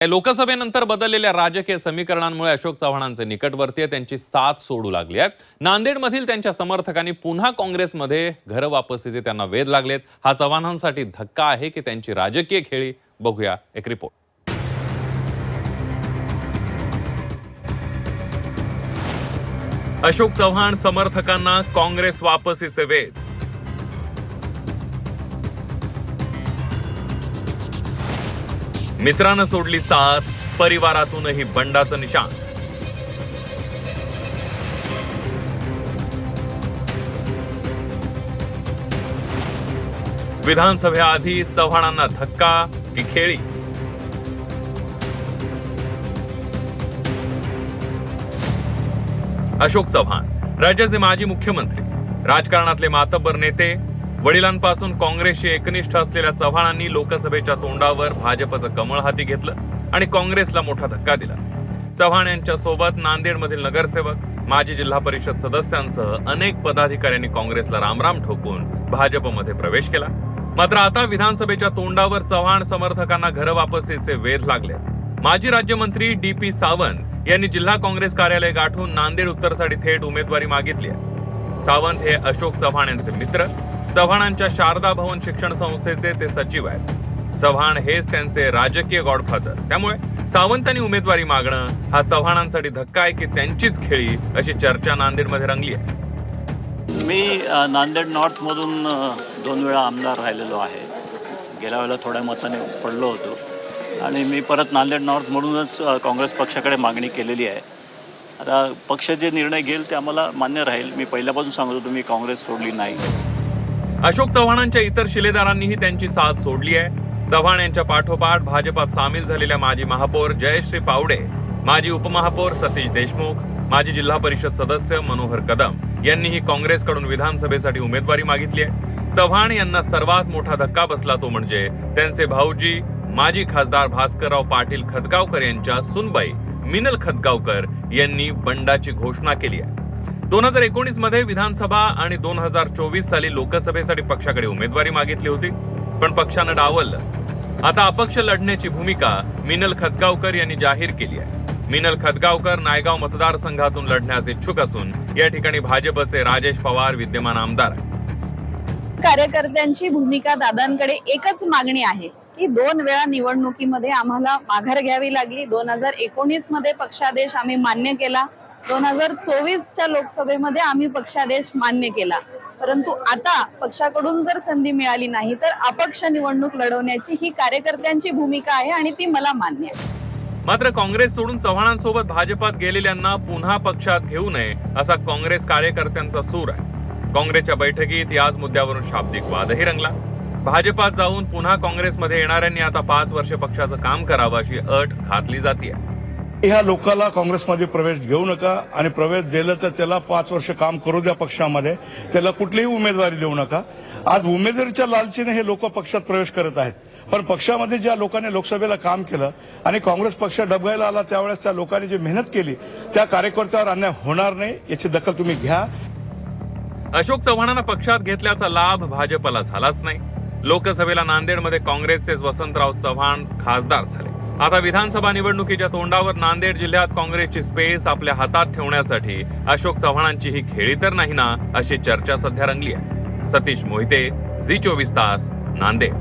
लोकसभेनंतर बदललेल्या राजकीय समीकरणांमुळे अशोक चव्हाणांचे निकटवर्तीय त्यांची साथ सोडू लागली आहेत. नांदेडमधील त्यांच्या समर्थकांनी पुन्हा काँग्रेसमध्ये घर वापसीचे त्यांना वेध लागलेत. हा चव्हाणांसाठी धक्का आहे की त्यांची राजकीय खेळी? बघूया एक रिपोर्ट. अशोक चव्हाण समर्थकांना काँग्रेस वापसीचे वेध. मित्रानं सोडली साथ परिवारातूनही बंडाचं निशाण. विधानसभेआधी चव्हाणांना धक्का की खेळी? अशोक चव्हाण राज्याचे माजी मुख्यमंत्री राजकारणातले मातब्बर नेते वडिलांपासून काँग्रेसशी एकनिष्ठ असलेल्या चव्हाणांनी लोकसभेच्या तोंडावर भाजपचं कमळ हाती घेतलं आणि काँग्रेसला मोठा धक्का दिला. चव्हाण यांच्या सोबत नांदेडमधील नगरसेवक माजी जिल्हा परिषद सदस्यांसह अनेक पदाधिकाऱ्यांनी काँग्रेसला रामराम ठोकून भाजपमध्ये प्रवेश केला. मात्र आता विधानसभेच्या तोंडावर चव्हाण समर्थकांना घर वापसीचे वेध लागले. माजी राज्यमंत्री डी पी सावंत यांनी जिल्हा काँग्रेस कार्यालय गाठून नांदेड उत्तरसाठी थेट उमेदवारी मागितली सावंत हे अशोक चव्हाण यांचे मित्र. चव्हाणांच्या शारदा भवन शिक्षण संस्थेचे ते सचिव आहेत. चव्हाण हेच त्यांचे राजकीय गॉडफादर. त्यामुळे सावंतांनी उमेदवारी मागणं हा चव्हाणांसाठी धक्का आहे की त्यांचीच खेळी अशी चर्चा नांदेडमध्ये रंगली आहे. मी नांदेड नॉर्थमधून दोन वेळा आमदार राहिलेलो आहे. गेल्या वेळेला थोड्या मताने पडलो होतो. आणि मी परत नांदेड नॉर्थमधूनच काँग्रेस पक्षाकडे मागणी केलेली आहे. आता पक्ष जे निर्णय घेईल ते आम्हाला मान्य राहील. मी पहिल्यापासून सांगत होतो मी काँग्रेस सोडली नाही. अशोक चव्हाणांच्या इतर शिलेदारांनीही त्यांची साथ सोडली आहे. चव्हाण यांच्या पाठोपाठ भाजपात सामील झालेल्या माजी महापौर जयश्री पावडे माजी उपमहापौर सतीश देशमुख माजी जिल्हा परिषद सदस्य मनोहर कदम यांनीही काँग्रेसकडून विधानसभेसाठी उमेदवारी मागितली आहे. चव्हाण यांना सर्वात मोठा धक्का बसला तो म्हणजे त्यांचे भाऊजी माजी खासदार भास्करराव पाटील खतगावकर यांच्या सुनबाई मिनल खतगावकर यांनी बंडाची घोषणा केली आहे. दोन हजार एकोणीसमध्ये विधानसभा आणि दोन हजार चोवीस साली लोकसभेसाठी पक्षाकडे उमेदवारी मागितली होती. पण पक्षानं डावललं. आता अपक्ष लढण्याची भूमिका मिनल खतगावकर यांनी जाहीर केली आहे. मिनल खतगावकर नायगाव मतदारसंघातून लढण्यास इच्छुक असून या ठिकाणी भाजपचे राजेश पवार विद्यमान आमदार कार्यकर्त्यांची भूमिका दादांकडे एकच मागणी आहे की दोन वेळा निवडणुकीमध्ये आम्हाला माघार घ्यावी लागली. दोन हजार एकोणीसमध्ये पक्षादेश आम्ही मान्य केला. दोन हजार चोवीसच्या लोकसभेमध्ये आम्ही पक्षादेश मान्य केला. परंतु आता पक्षाकडून जर संधी मिळाली नाही तर अपक्ष निवडणूक लढवण्याची ही कार्यकर्त्यांची भूमिका आहे आणि ती मला मान्य आहे. मात्र काँग्रेस सोडून चव्हाणांसोबत भाजपात गेलेल्यांना पुन्हा पक्षात घेऊ नये असा काँग्रेस कार्यकर्त्यांचा सूर आहे. काँग्रेसच्या बैठकीत याच मुद्द्यावरून शाब्दिक वादही रंगला. भाजपात जाऊन पुन्हा काँग्रेसमध्ये येणाऱ्यांनी आता पाच वर्ष पक्षाचं काम करावं अशी अट घातली जाते ह्या लोकांना काँग्रेसमध्ये प्रवेश घेऊ नका आणि प्रवेश दिलं तर त्याला पाच वर्ष काम करू द्या पक्षामध्ये. त्याला कुठलीही उमेदवारी देऊ नका. आज उमेदवारीच्या लालचीने हे लोक पक्षात प्रवेश करत आहेत. पण पक्षामध्ये ज्या लोकांनी लोकसभेला काम केलं आणि काँग्रेस पक्ष डबगायला आला त्यावेळेस त्या लोकांनी जी मेहनत केली त्या कार्यकर्त्यावर अन्याय होणार नाही याची दखल तुम्ही घ्या. अशोक चव्हाणांना पक्षात घेतल्याचा लाभ भाजपला झालाच नाही. लोकसभेला नांदेडमध्ये काँग्रेसचे वसंतराव चव्हाण खासदार झाले. आता विधानसभा निवडणुकीच्या तोंडावर नांदेड जिल्ह्यात काँग्रेसची स्पेस आपल्या हातात ठेवण्यासाठी अशोक चव्हाणांची ही खेळी तर नाही ना अशी चर्चा सध्या रंगली आहे. सतीश मोहिते झी चोवीस तास नांदेड.